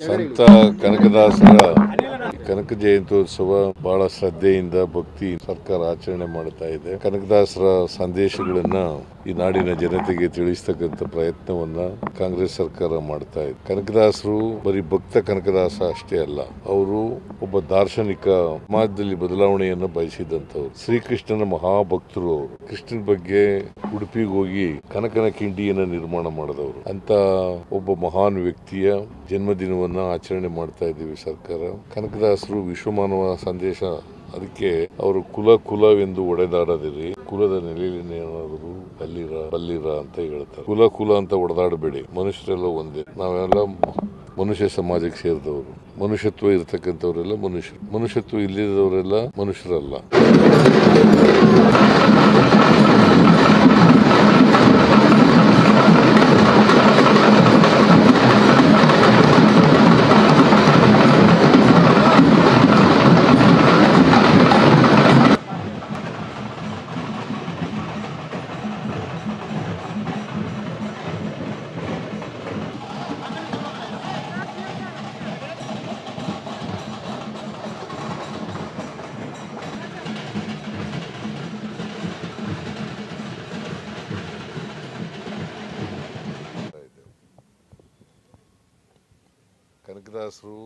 ಸಂತ ಕನಕದಾಸರ ಕನಕ ಜಯಂತ್ಯೋತ್ಸವ ಬಹಳ ಶ್ರದ್ಧೆಯಿಂದ ಭಕ್ತಿ ಸರ್ಕಾರ ಆಚರಣೆ ಮಾಡ್ತಾ ಇದೆ. ಕನಕದಾಸರ ಸಂದೇಶಗಳನ್ನ ಈ ನಾಡಿನ ಜನತೆಗೆ ತಿಳಿಸ್ತಕ್ಕಂಥ ಪ್ರಯತ್ನವನ್ನ ಕಾಂಗ್ರೆಸ್ ಸರ್ಕಾರ ಮಾಡ್ತಾ ಇದೆ. ಕನಕದಾಸರು ಬರೀ ಭಕ್ತ ಕನಕದಾಸ ಅಷ್ಟೇ ಅಲ್ಲ, ಅವರು ಒಬ್ಬ ದಾರ್ಶನಿಕ ಸಮಾಜದಲ್ಲಿ ಬದಲಾವಣೆಯನ್ನು ಬಯಸಿದಂಥವ್ರು. ಶ್ರೀಕೃಷ್ಣನ ಮಹಾಭಕ್ತರು ಕೃಷ್ಣನ ಬಗ್ಗೆ ಉಡುಪಿಗೆ ಹೋಗಿ ಕನಕನ ಕಿಂಡಿಯನ್ನು ನಿರ್ಮಾಣ ಮಾಡಿದವರು. ಅಂತ ಒಬ್ಬ ಮಹಾನ್ ವ್ಯಕ್ತಿಯ ಜನ್ಮದಿನವನ್ನ ಆಚರಣೆ ಮಾಡ್ತಾ ಇದ್ದೀವಿ ಸರ್ಕಾರ. ಕನಕದಾಸರು ವಿಶ್ವಮಾನವ ಸಂದೇಶ. ಅದಕ್ಕೆ ಅವರು ಕುಲ ಕುಲವೆಂದು ಒಡೆದಾಡದಿರಿ. ಕುಲದ ನೆಲೆಯಲ್ಲಿ ಏನಾದರೂ ಬಲ್ಲಿರ ಅಂತ ಹೇಳ್ತಾರೆ. ಕುಲ ಕುಲ ಅಂತ ಒಡೆದಾಡಬೇಡಿ. ಮನುಷ್ಯರೆಲ್ಲ ಒಂದೇ. ನಾವೆಲ್ಲ ಮನುಷ್ಯ ಸಮಾಜಕ್ಕೆ ಸೇರಿದವರು. ಮನುಷ್ಯತ್ವ ಇರತಕ್ಕಂಥವರೆಲ್ಲ ಮನುಷ್ಯರು. ಮನುಷ್ಯತ್ವ ಇಲ್ಲದವರೆಲ್ಲ ಮನುಷ್ಯರಲ್ಲ. ಕನಕದಾಸರು